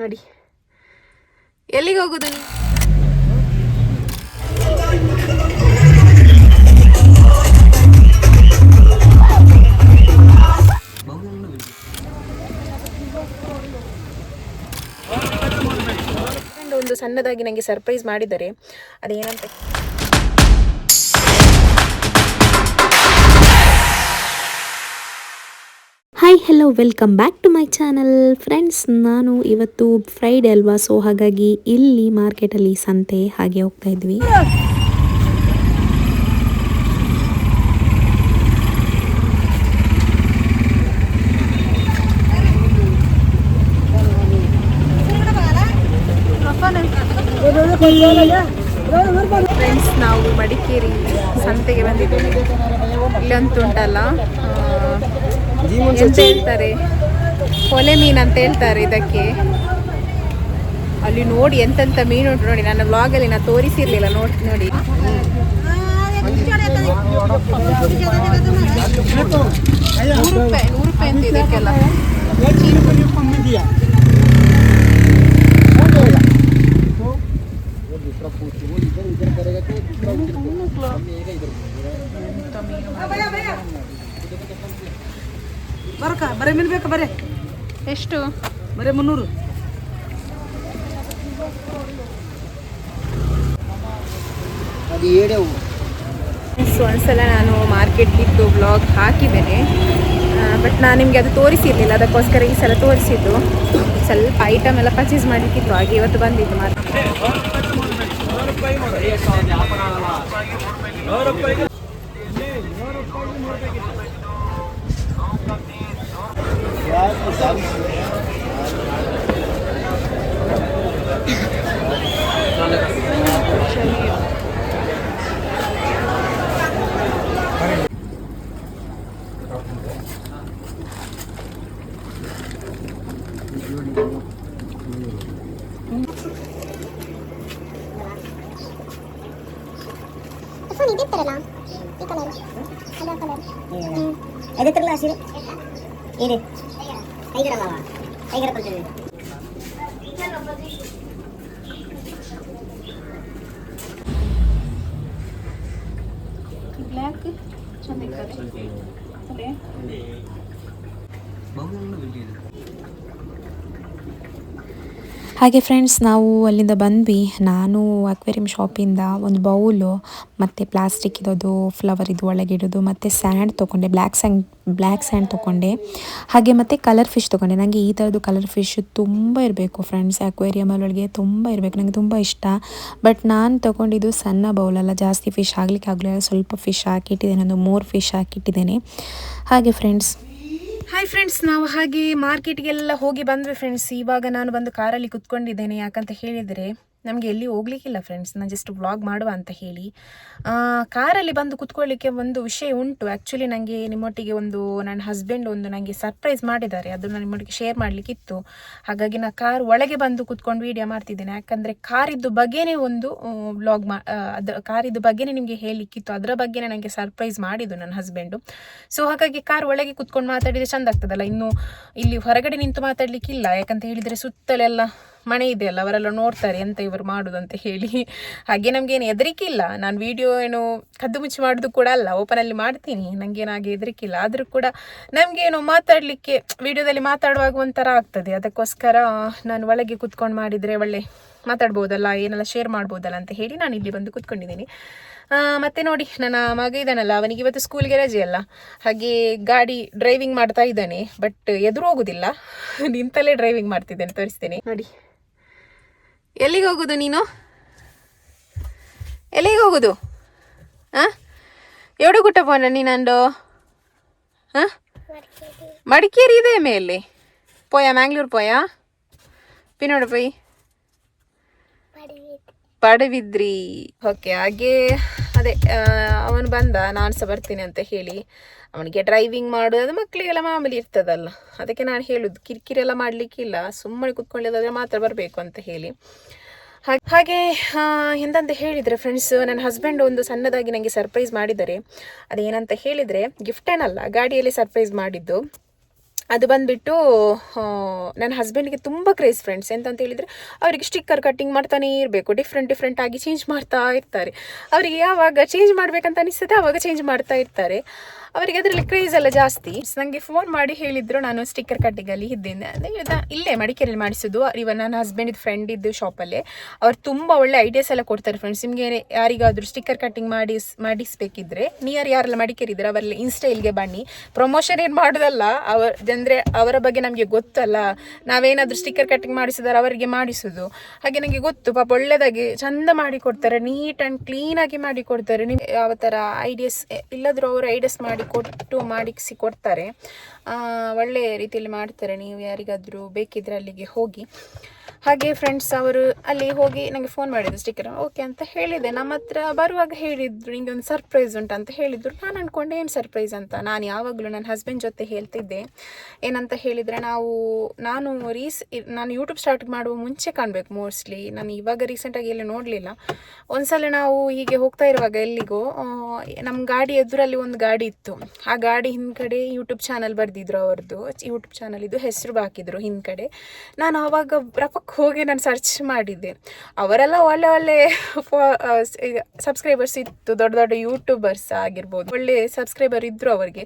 ನೋಡಿ. ಎಲ್ಲಿಗೆ ಹೋಗೋದು ಒಂದು ಸಣ್ಣದಾಗಿ ನನಗೆ ಸರ್ಪ್ರೈಸ್ ಮಾಡಿದರೆ ಅದೇನಂತ hi hello welcome back to my channel friends ನಾನು ಇವತ್ತು ಫ್ರೈಡೆ ಅಲ್ವಾ? ಸೊ ಹಾಗಾಗಿ ಇಲ್ಲಿ ಮಾರ್ಕೆಟಲ್ಲಿ ಸಂತೆ ಹಾಗೆ ಹೋಗ್ತಾ ಇದ್ವಿ. ಫ್ರೆಂಡ್ಸ್ ನಾವು ಮಡಿಕೇರಿ ಸಂತೆಗೆ ಬಂದಿದ್ದೀವಿ. ಇಲ್ಲಂತೂ ಉಂಟಲ್ಲ. ಎಂತ ಹೇಳ್ತಾರೆ? ಕೊಲೆ ಮೀನು ಅಂತ ಹೇಳ್ತಾರೆ ಇದಕ್ಕೆ. ಅಲ್ಲಿ ನೋಡಿ ಎಂತೆಂತ ಮೀನು ಉಂಟು ನೋಡಿ. ನನ್ನ ವ್ಲಾಗಲ್ಲಿ ನಾನು ತೋರಿಸಿರ್ಲಿಲ್ಲ ನೋಡಿ ನೋಡಿ. ನೂರು ರೂಪಾಯಿ ನೂರು ರೂಪಾಯಿ ಅಂತ ಇದಕ್ಕೆಲ್ಲ. ಬರಕ ಬರೇ ಮೀನು ಬೇಕಾ ಬರೇ? ಎಷ್ಟು? ಬರೇ ಮುನ್ನೂರು. ಸೊ ಒಂದ್ಸಲ ನಾನು ಮಾರ್ಕೆಟ್ ಮಾರ್ಕೆಟ್ಗಿದ್ದು ಬ್ಲಾಗ್ ಹಾಕಿದ್ದೇನೆ. ಬಟ್ ನಾನು ನಿಮಗೆ ಅದು ತೋರಿಸಿರ್ಲಿಲ್ಲ ಅದಕ್ಕೋಸ್ಕರ ಈ ಸಲ ತೋರಿಸಿದ್ದು. ಸ್ವಲ್ಪ ಐಟಮ್ ಎಲ್ಲ ಪರ್ಚೇಸ್ ಮಾಡಲಿಕ್ಕಿತ್ತು ಹಾಗೆ ಇವತ್ತು ಬಂದಿದ್ದು ಮಾರ್ಕೆಟ್ ಫೋನ್ ಇದಿರ್ತಾರಲ್ಲ ಈ ಕಲರ್ ಅದ ಕಲರ್ ಎದೆತ್ರಲ್ಲ ಹಸಿರು ಇದೆ டைகர் அம்மாவா டைகர் கொஞ்சம் பிளாக் சந்தைக்காரர் அப்படியே பகுதியில் வெளியே ಹಾಗೆ ಫ್ರೆಂಡ್ಸ್ ನಾವು ಅಲ್ಲಿಂದ ಬಂದ್ವಿ. ನಾನು ಅಕ್ವೇರಿಯಂ ಶಾಪಿಂದ ಒಂದು ಬೌಲು ಮತ್ತು ಪ್ಲಾಸ್ಟಿಕ್ ಇರೋದು ಫ್ಲವರ್ ಇದು ಒಳಗಿಡೋದು ಮತ್ತು ಸ್ಯಾಂಡ್ ತೊಗೊಂಡೆ ಬ್ಲ್ಯಾಕ್ ಸ್ಯಾಂಡ್ ಬ್ಲ್ಯಾಕ್ ಸ್ಯಾಂಡ್ ತೊಗೊಂಡೆ. ಹಾಗೆ ಮತ್ತು ಕಲರ್ ಫಿಶ್ ತೊಗೊಂಡೆ. ನನಗೆ ಈ ಥರದ್ದು ಕಲರ್ ಫಿಶ್ ತುಂಬ ಇರಬೇಕು ಫ್ರೆಂಡ್ಸ್ ಅಕ್ವೇರಿಯಮಲ್ಲೊಳಗೆ ತುಂಬ ಇರಬೇಕು. ನನಗೆ ತುಂಬ ಇಷ್ಟ. ಬಟ್ ನಾನು ತೊಗೊಂಡಿದ್ದು ಸಣ್ಣ ಬೌಲಲ್ಲ ಜಾಸ್ತಿ ಫಿಶ್ ಆಗಲಿಕ್ಕೆ ಆಗಲಿಲ್ಲ. ಸ್ವಲ್ಪ ಫಿಶ್ ಹಾಕಿಟ್ಟಿದ್ದೇನೆ, ಒಂದು ಮೂರು ಫಿಶ್ ಹಾಕಿಟ್ಟಿದ್ದೇನೆ. ಹಾಗೆ ಫ್ರೆಂಡ್ಸ್ ಹಾಯ್ ಫ್ರೆಂಡ್ಸ್ ನಾವು ಹಾಗೆ ಮಾರ್ಕೆಟ್ಗೆಲ್ಲ ಹೋಗಿ ಬಂದ್ವಿ ಫ್ರೆಂಡ್ಸ್ ಇವಾಗ ನಾನು ಬಂದು ಕಾರಲ್ಲಿ ಕುತ್ಕೊಂಡಿದ್ದೇನೆ. ಯಾಕಂತ ಹೇಳಿದರೆ ನಮಗೆ ಎಲ್ಲಿ ಹೋಗ್ಲಿಕ್ಕಿಲ್ಲ ಫ್ರೆಂಡ್ಸ್ ನಾನು ಜಸ್ಟ್ ವ್ಲಾಗ್ ಮಾಡುವ ಅಂತ ಹೇಳಿ. ಕಾರಲ್ಲಿ ಬಂದು ಕುತ್ಕೊಳ್ಳಿಕ್ಕೆ ಒಂದು ವಿಷಯ ಉಂಟು. ಆ್ಯಕ್ಚುಲಿ ನನಗೆ ನಿಮ್ಮೊಟ್ಟಿಗೆ ಒಂದು ನನ್ನ ಹಸ್ಬೆಂಡ್ ಒಂದು ನನಗೆ ಸರ್ಪ್ರೈಸ್ ಮಾಡಿದ್ದಾರೆ. ಅದು ನಾನು ನಿಮ್ಮೊಟ್ಟಿಗೆ ಶೇರ್ ಮಾಡಲಿಕ್ಕಿತ್ತು. ಹಾಗಾಗಿ ನಾನು ಕಾರ್ ಒಳಗೆ ಬಂದು ಕುತ್ಕೊಂಡು ವೀಡಿಯೋ ಮಾಡ್ತಿದ್ದೇನೆ. ಯಾಕಂದರೆ ಕಾರಿದ್ದು ಬಗ್ಗೆನೇ ಒಂದು ವ್ಲಾಗ್ ಮಾ ಅದು ಕಾರಿದ್ದು ಬಗ್ಗೆನೇ ನಿಮಗೆ ಹೇಳಲಿಕ್ಕಿತ್ತು. ಅದರ ಬಗ್ಗೆನೇ ನನಗೆ ಸರ್ಪ್ರೈಸ್ ಮಾಡಿದ್ದು ನನ್ನ ಹಸ್ಬೆಂಡು ಸೊ ಹಾಗಾಗಿ ಕಾರ್ ಒಳಗೆ ಕುತ್ಕೊಂಡು ಮಾತಾಡಿದರೆ ಚೆಂದ ಆಗ್ತದಲ್ಲ? ಇನ್ನು ಇಲ್ಲಿ ಹೊರಗಡೆ ನಿಂತು ಮಾತಾಡಲಿಕ್ಕಿಲ್ಲ. ಯಾಕಂತ ಹೇಳಿದರೆ ಸುತ್ತಲೆಲ್ಲ ಮನೆ ಇದೆಯಲ್ಲ, ಅವರೆಲ್ಲ ನೋಡ್ತಾರೆ ಎಂತ ಇವರು ಮಾಡೋದು ಅಂತ ಹೇಳಿ. ಹಾಗೆ ನಮಗೇನು ಹೆದರಿಕೆ ಇಲ್ಲ ನಾನು ವಿಡಿಯೋ ಏನು ಕದ್ದು ಮುಚ್ಚಿ ಮಾಡೋದು ಕೂಡ ಅಲ್ಲ ಓಪನಲ್ಲಿ ಮಾಡ್ತೀನಿ. ನನಗೇನು ಹಾಗೆ ಹೆದರಿಕಿಲ್ಲ ಆದರೂ ಕೂಡ ನಮಗೇನು ಮಾತಾಡಲಿಕ್ಕೆ, ವಿಡಿಯೋದಲ್ಲಿ ಮಾತಾಡುವಾಗ ಒಂಥರ ಆಗ್ತದೆ. ಅದಕ್ಕೋಸ್ಕರ ನಾನು ಒಳಗೆ ಕುತ್ಕೊಂಡು ಮಾಡಿದರೆ ಒಳ್ಳೆ ಮಾತಾಡ್ಬೋದಲ್ಲ, ಏನೆಲ್ಲ ಶೇರ್ ಮಾಡ್ಬೋದಲ್ಲ ಅಂತ ಹೇಳಿ ನಾನು ಇಲ್ಲಿ ಬಂದು ಕುತ್ಕೊಂಡಿದ್ದೀನಿ. ಮತ್ತೆ ನೋಡಿ, ನನ್ನ ಮಗ ಇದ್ದಾನಲ್ಲ, ಅವನಿಗೆ ಇವತ್ತು ಸ್ಕೂಲ್ಗೆ ರಜೆ ಅಲ್ಲ. ಹಾಗೆ ಗಾಡಿ ಡ್ರೈವಿಂಗ್ ಮಾಡ್ತಾ ಇದ್ದಾನೆ ಬಟ್ ಎದುರು ಹೋಗುದಿಲ್ಲ. ನಿಂತಲ್ಲೇ ಡ್ರೈವಿಂಗ್ ಮಾಡ್ತಿದ್ದೇನೆ, ತೋರಿಸ್ತೇನೆ. ನೋಡಿ ಎಲ್ಲಿಗೆ ಹೋಗೋದು ನೀನು? ಎಲ್ಲಿಗೆ ಹೋಗುದು? ಹಾಂ ಎರಡು ಗುಟ್ಟ ಪೋನ ನೀನಂಡು ಹಾಂ ಮಡಿಕೇರಿ ಇದೆ ಮೇಲೆ. ಪೋಯಾ ಮ್ಯಾಂಗ್ಳೂರ್ ಪೋಯಾ? ಪಿನ್ನೋಡು ಪೈ. ಪಡವಿದ್ರಿ ಓಕೆ ಹಾಗೆ. ಅದೇ ಅವನು ಬಂದ, ನಾನು ಸಹ ಬರ್ತೀನಿ ಅಂತ ಹೇಳಿ. ಅವನಿಗೆ ಡ್ರೈವಿಂಗ್ ಮಾಡೋದು ಮಕ್ಕಳಿಗೆಲ್ಲ ಮಾಮೂಲಿ ಇರ್ತದಲ್ಲ. ಅದಕ್ಕೆ ನಾನು ಹೇಳುದು, ಕಿರಿಕಿರಿ ಎಲ್ಲ ಮಾಡಲಿಕ್ಕಿಲ್ಲ ಸುಮ್ಮನೆ ಕುತ್ಕೊಳ್ಳೋದಾದ್ರೆ ಮಾತ್ರ ಬರಬೇಕು ಅಂತ ಹೇಳಿ. ಹಾಗೆ ಎಂತಂತ ಹೇಳಿದರೆ ಫ್ರೆಂಡ್ಸ್ ನನ್ನ ಹಸ್ಬೆಂಡ್ ಒಂದು ಸಣ್ಣದಾಗಿ ನನಗೆ ಸರ್ಪ್ರೈಸ್ ಮಾಡಿದ್ದಾರೆ. ಅದೇನಂತ ಹೇಳಿದರೆ ಗಿಫ್ಟ್ ಏನಲ್ಲ, ಗಾಡಿಯಲ್ಲಿ ಸರ್ಪ್ರೈಸ್ ಮಾಡಿದ್ದು. ಅದು ಬಂದುಬಿಟ್ಟು ನನ್ನ ಹಸ್ಬೆಂಡ್ಗೆ ತುಂಬ ಕ್ರೇಜ್ ಫ್ರೆಂಡ್ಸ್ ಎಂತ ಹೇಳಿದರೆ, ಅವರಿಗೆ ಸ್ಟಿಕ್ಕರ್ ಕಟ್ಟಿಂಗ್ ಮಾಡ್ತಾನೇ ಇರಬೇಕು. ಡಿಫ್ರೆಂಟ್ ಡಿಫ್ರೆಂಟ್ ಆಗಿ ಚೇಂಜ್ ಮಾಡ್ತಾ ಇರ್ತಾರೆ. ಅವರಿಗೆ ಯಾವಾಗ ಚೇಂಜ್ ಮಾಡಬೇಕಂತ ಅನಿಸ್ತದೆ ಆವಾಗ ಚೇಂಜ್ ಮಾಡ್ತಾ ಇರ್ತಾರೆ. ಅವರಿಗೆ ಅದರಲ್ಲಿ ಕ್ರೇಜ್ ಎಲ್ಲ ಜಾಸ್ತಿ. ನನಗೆ ಫೋನ್ ಮಾಡಿ ಹೇಳಿದ್ರು, ನಾನು ಸ್ಟಿಕ್ಕರ್ ಕಟ್ಟಿಂಗಲ್ಲಿ ಇದ್ದೇನೆ ಅಂದರೆ ಇಲ್ಲೇ ಮಡಿಕೇರಿಯಲ್ಲಿ ಮಾಡಿಸೋದು. ಇವನ್ ನನ್ನ ಹಸ್ಬೆಂಡ್ ಫ್ರೆಂಡ್ ಇದ್ದು ಶಾಪಲ್ಲೇ ಅವ್ರು ತುಂಬ ಒಳ್ಳೆ ಐಡಿಯಾಸ್ ಎಲ್ಲ ಕೊಡ್ತಾರೆ ಫ್ರೆಂಡ್ಸ್ ನಿಮಗೆ ಯಾರಿಗಾದ್ರೂ ಸ್ಟಿಕ್ಕರ್ ಕಟ್ಟಿಂಗ್ ಮಾಡಿಸ್ ಮಾಡಿಸ್ಬೇಕಿದ್ರೆ ನಿಯರ್ ಯಾರೆಲ್ಲ ಮಡಿಕೇರಿ ಇದ್ರೆ ಅವರೆಲ್ಲ ಇನ್ಸ್ಟೈಲ್ಗೆ ಬನ್ನಿ. ಪ್ರಮೋಷನ್ ಏನು ಮಾಡೋದಲ್ಲ, ಅವರ, ಅಂದರೆ ಅವರ ಬಗ್ಗೆ ನಮಗೆ ಗೊತ್ತಲ್ಲ. ನಾವೇನಾದರೂ ಸ್ಟಿಕ್ಕರ್ ಕಟ್ಟಿಂಗ್ ಮಾಡಿಸಿದಾರೆ ಅವರಿಗೆ ಮಾಡಿಸೋದು. ಹಾಗೆ ನನಗೆ ಗೊತ್ತು, ಪಾಪ ಒಳ್ಳೆಯದಾಗಿ ಚಂದ ಮಾಡಿ ಕೊಡ್ತಾರೆ ನೀಟ್ ಆ್ಯಂಡ್ ಕ್ಲೀನಾಗಿ ಮಾಡಿ ಕೊಡ್ತಾರೆ ನಿಮ್ಗೆ ಯಾವ ಥರ ಐಡಿಯಾಸ್ ಇಲ್ಲದ್ರೂ ಅವರು ಐಡಿಯಾಸ್ ಮಾಡಿ ಕೊಟ್ಟು ಮಾಡಿಸಿ ಕೊಡ್ತಾರೆ. ಒಳ್ಳೆಯ ಒಳ್ಳೆ ರೀತಿಯಲ್ಲಿ ಮಾಡ್ತಾರೆ. ನೀವು ಯಾರಿಗಾದರೂ ಬೇಕಿದ್ರೆ ಅಲ್ಲಿಗೆ ಹೋಗಿ. ಹಾಗೆ ಫ್ರೆಂಡ್ಸ್ ಅವರು ಅಲ್ಲಿ ಹೋಗಿ ನನಗೆ ಫೋನ್ ಮಾಡಿದ್ರು ಸ್ಟಿಕ್ಕರ್ ಓಕೆ ಅಂತ ಹೇಳಿದೆ. ನಮ್ಮ ಹತ್ರ ಬರುವಾಗ ಹೇಳಿದ್ರು, ನಿಂಗೆ ಒಂದು ಸರ್ಪ್ರೈಸ್ ಉಂಟು ಅಂತ ಹೇಳಿದ್ರು. ನಾನು ಅಂದ್ಕೊಂಡೆ ಏನು ಸರ್ಪ್ರೈಸ್ ಅಂತ? ನಾನು ಯಾವಾಗಲೂ ನನ್ನ ಹಸ್ಬೆಂಡ್ ಜೊತೆ ಹೇಳ್ತಿದ್ದೆ. ಏನಂತ ಹೇಳಿದರೆ ನಾವು, ನಾನು ರೀಸ್ ನಾನು ಯೂಟ್ಯೂಬ್ ಸ್ಟಾರ್ಟ್ ಮಾಡುವ ಮುಂಚೆ ಕಾಣಬೇಕು ಮೋಸ್ಟ್ಲಿ ನಾನು ಇವಾಗ ರೀಸೆಂಟಾಗಿ ಎಲ್ಲಿ ನೋಡಲಿಲ್ಲ. ಒಂದ್ಸಲ ನಾವು ಹೀಗೆ ಹೋಗ್ತಾ ಇರುವಾಗ ಎಲ್ಲಿಗೋ ನಮ್ಮ ಗಾಡಿ ಎದುರಲ್ಲಿ ಒಂದು ಗಾಡಿ ಇತ್ತು. ಆ ಗಾಡಿ ಹಿಂದ್ಗಡೆ ಯೂಟ್ಯೂಬ್ ಚಾನಲ್ ಬರೆದಿದ್ರು ಅವ್ರದ್ದು ಯೂಟ್ಯೂಬ್ ಚಾನಲ್ ಇದು ಹೆಸರು ಹಾಕಿದ್ರು ಹಿಂದ್ಗಡೆ. ನಾನು ಆವಾಗ ರಪಕ್ಕೆ ಹೋಗಿ ನಾನು ಸರ್ಚ್ ಮಾಡಿದ್ದೆ. ಅವರೆಲ್ಲ ಒಳ್ಳೆ ಒಳ್ಳೆ ಸಬ್ಸ್ಕ್ರೈಬರ್ಸ್ ಇತ್ತು ದೊಡ್ಡ ದೊಡ್ಡ ಯೂಟ್ಯೂಬರ್ಸ್ ಆಗಿರ್ಬೋದು. ಒಳ್ಳೆ ಸಬ್ಸ್ಕ್ರೈಬರ್ ಇದ್ದರು ಅವರಿಗೆ.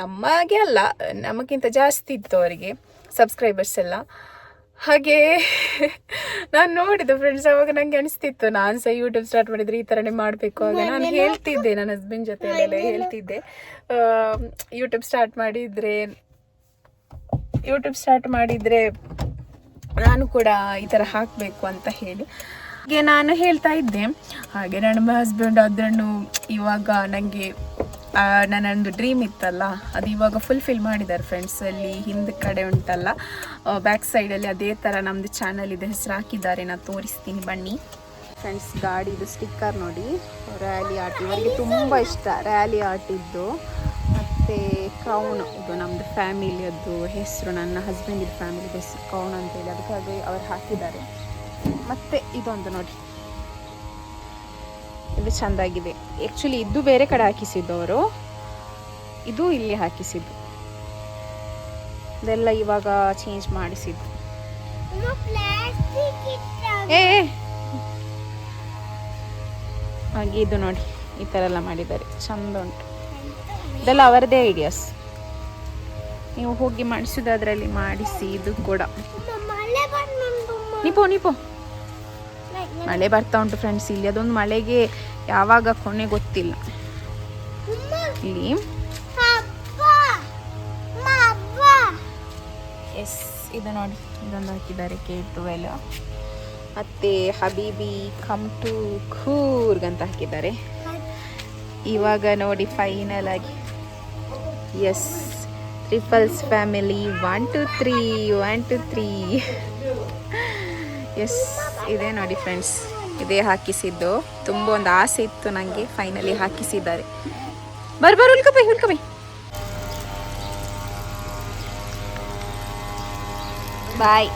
ನಮಗೆ ಅಲ್ಲ ನಮಗಿಂತ ಜಾಸ್ತಿ ಇತ್ತು ಅವರಿಗೆ ಸಬ್ಸ್ಕ್ರೈಬರ್ಸ್ ಎಲ್ಲ. ಹಾಗೆ ನಾನು ನೋಡಿದ್ದು ಫ್ರೆಂಡ್ಸ್ ಅವಾಗ ನನಗೆ ಅನಿಸ್ತಿತ್ತು ನಾನು ಸಹ ಯೂಟ್ಯೂಬ್ ಸ್ಟಾರ್ಟ್ ಮಾಡಿದರೆ ಈ ಥರನೇ ಮಾಡಬೇಕು ಆಗ. ನಾನು ಹೇಳ್ತಿದ್ದೆ ನನ್ನ ಹಸ್ಬೆಂಡ್ ಜೊತೆ ಎಲ್ಲ ಹೇಳ್ತಿದ್ದೆ. ಯೂಟ್ಯೂಬ್ ಸ್ಟಾರ್ಟ್ ಮಾಡಿದರೆ ಯೂಟ್ಯೂಬ್ ಸ್ಟಾರ್ಟ್ ಮಾಡಿದರೆ ನಾನು ಕೂಡ ಈ ಥರ ಹಾಕಬೇಕು ಅಂತ ಹೇಳಿ. ಹಾಗೆ ನಾನು ಹೇಳ್ತಾ ಇದ್ದೆ. ಹಾಗೆ ನನ್ನ ಹಸ್ಬೆಂಡ್ ಅದನ್ನು ಇವಾಗ ನನಗೆ ನನ್ನೊಂದು ಡ್ರೀಮ್ ಇತ್ತಲ್ಲ, ಅದು ಇವಾಗ ಫುಲ್ಫಿಲ್ ಮಾಡಿದ್ದಾರೆ ಫ್ರೆಂಡ್ಸ್ ಅಲ್ಲಿ, ಹಿಂದೆ ಕಡೆ ಉಂಟಲ್ಲ. ಬ್ಯಾಕ್ ಸೈಡಲ್ಲಿ ಅದೇ ಥರ ನಮ್ಮದು ಚಾನಲ್ ಇದೆ, ಹೆಸರು ಹಾಕಿದ್ದಾರೆ ನಾನು ತೋರಿಸ್ತೀನಿ, ಬನ್ನಿ. ಫ್ರೆಂಡ್ಸ್ ಗಾಡಿದು ಸ್ಟಿಕ್ಕರ್ ನೋಡಿ. ರ್ಯಾಲಿ ಆರ್ಟ್ ಇವರಿಗೆ ತುಂಬ ಇಷ್ಟ ರ್ಯಾಲಿ ಆರ್ಟ್ ಇದ್ದು. ಮತ್ತು ಕೌನ್ ಇದು ನಮ್ಮದು ಫ್ಯಾಮಿಲಿಯದ್ದು ಹೆಸರು ನನ್ನ ಹಸ್ಬೆಂಡಿದ ಫ್ಯಾಮಿಲಿ ಹೆಸರು ಕೌನ್ ಅಂತೇಳಿ ಅದಕ್ಕಾಗಿ ಅವ್ರು ಹಾಕಿದ್ದಾರೆ. ಮತ್ತು ಇದೊಂದು ನೋಡಿ. ಇದು ಚೆಂದಾಗಿದೆ. ಆ್ಯಕ್ಚುಲಿ ಇದು ಬೇರೆ ಕಡೆ ಹಾಕಿಸಿದ್ದು ಅವರು ಇದು ಇಲ್ಲಿ ಹಾಕಿಸಿದ್ದು. ಇದೆಲ್ಲ ಇವಾಗ ಚೇಂಜ್ ಮಾಡಿಸಿದ್ದು. ಏ. ಹಾಗೆ ಇದು ನೋಡಿ ಈ ಥರ ಎಲ್ಲ ಮಾಡಿದ್ದಾರೆ. ಚಂದ ಉಂಟು. ಇದೆಲ್ಲ ಅವರದೇ ಐಡಿಯಾಸ್ ನೀವು ಹೋಗಿ ಮಾಡಿಸೋದು ಅದರಲ್ಲಿ ಮಾಡಿಸಿ ಇದು ಕೂಡ. ನಿಪೋ ನಿಪೋ ಮಳೆ ಬರ್ತಾ ಉಂಟು ಫ್ರೆಂಡ್ಸ್ ಇಲ್ಲಿ ಅದೊಂದು ಮಳೆಗೆ ಯಾವಾಗ ಕೊನೆ ಗೊತ್ತಿಲ್ಲ. ಇಲ್ಲಿ ಎಸ್ ಇದು ನೋಡಿ, ಇದೊಂದು ಹಾಕಿದ್ದಾರೆ ಕೆ ಟ್ವೆಲ್ ಮತ್ತೆ ಹಬೀಬಿ ಕಮ್ ಟು ಖೂರ್ಗ್ ಅಂತ ಹಾಕಿದ್ದಾರೆ. ಇವಾಗ ನೋಡಿ ಫೈನಲ್ ಆಗಿ. Yes triples family one two three one two three yes, ಇದೆ ನೋಡಿ ಫ್ರೆಂಡ್ಸ್ ಇದೇ ಹಾಕಿಸಿದ್ದು. ತುಂಬ ಒಂದು ಆಸೆ ಇತ್ತು ನನಗೆ ಫೈನಲಿ ಹಾಕಿಸಿದ್ದಾರೆ. ಬರ್ಬಾರು ಉಲ್ಕಬೈ ಉಳ್ಕೊಬೈ ಬಾಯ್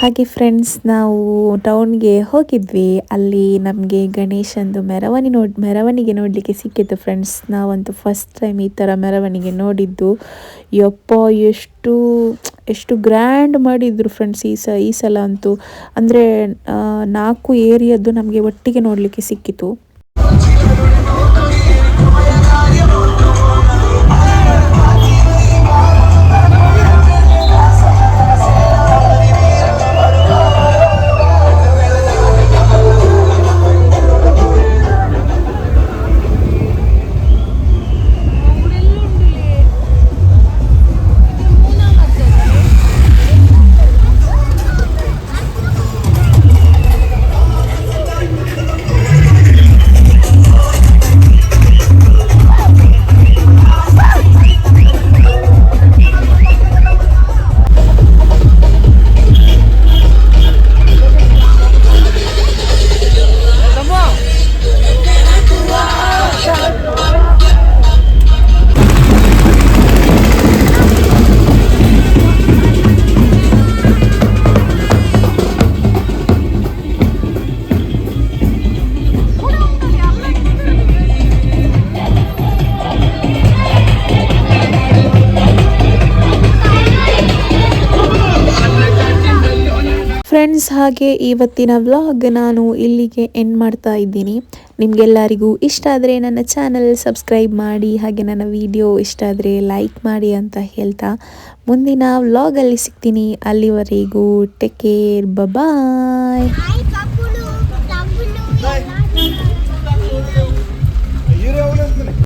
ಹಾಗೆ ಫ್ರೆಂಡ್ಸ್ ನಾವು ಟೌನ್ಗೆ ಹೋಗಿದ್ವಿ. ಅಲ್ಲಿ ನಮಗೆ ಗಣೇಶಂದು ಮೆರವಣಿಗೆ ನೋಡ್, ಮೆರವಣಿಗೆ ನೋಡಲಿಕ್ಕೆ ಸಿಕ್ಕಿತ್ತು ಫ್ರೆಂಡ್ಸ್ ನಾವಂತೂ ಫಸ್ಟ್ ಟೈಮ್ ಈ ಥರ ಮೆರವಣಿಗೆ ನೋಡಿದ್ದು. ಯಪ್ಪ, ಎಷ್ಟು ಎಷ್ಟು ಗ್ರ್ಯಾಂಡ್ ಮಾಡಿದ್ರು ಫ್ರೆಂಡ್ಸ್ ಈ ಸ, ಈ ಸಲ ಅಂತೂ. ಅಂದರೆ ನಾಲ್ಕು ಏರಿಯಾದ್ದು ನಮಗೆ ಒಟ್ಟಿಗೆ ನೋಡಲಿಕ್ಕೆ ಸಿಕ್ಕಿತು ಫ್ರೆಂಡ್ಸ್, ಹಾಗೆ ಇವತ್ತಿನ ವ್ಲಾಗ್ ನಾನು ಇಲ್ಲಿಗೆ ಎಂಡ್ ಮಾಡ್ತಾ ಇದ್ದೀನಿ. ನಿಮಗೆಲ್ಲರಿಗೂ ಇಷ್ಟ ಆದರೆ ನನ್ನ ಚಾನಲ್ ಸಬ್ಸ್ಕ್ರೈಬ್ ಮಾಡಿ, ಹಾಗೆ ನನ್ನ ವಿಡಿಯೋ ಇಷ್ಟ ಆದರೆ ಲೈಕ್ ಮಾಡಿ ಅಂತ ಹೇಳ್ತಾ ಮುಂದಿನ ವ್ಲಾಗಲ್ಲಿ ಸಿಗ್ತೀನಿ. ಅಲ್ಲಿವರೆಗೂ ಟೇಕ್ ಕೇರ್ ಬಾಯ್